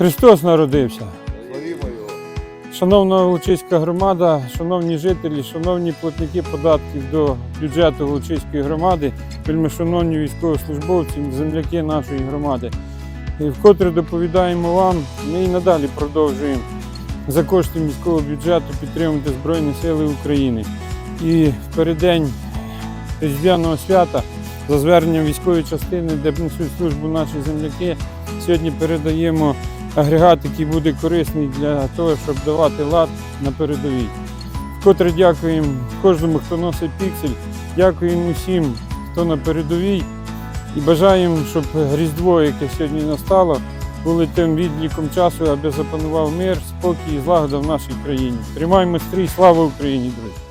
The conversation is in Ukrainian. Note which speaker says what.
Speaker 1: Христос народився. Шановна Лучиська громада, шановні жителі, шановні платники податків до бюджету Лучиської громади, вельми шановні військовослужбовці, земляки нашої громади. І вкотре доповідаємо вам, ми і надалі продовжуємо за кошти міського бюджету підтримувати Збройні Сили України. І в переддень Різдвяного свята за зверненням військової частини, де несуть службу наші земляки, сьогодні передаємо агрегат, який буде корисний для того, щоб давати лад на передовій. Вкотре дякуємо кожному, хто носить піксель, дякуємо усім, хто на передовій, і бажаємо, щоб Різдво, яке сьогодні настало, було тим відліком часу, аби запанував мир, спокій і злагода в нашій країні. Тримаємо стрій, слава Україні, друзі!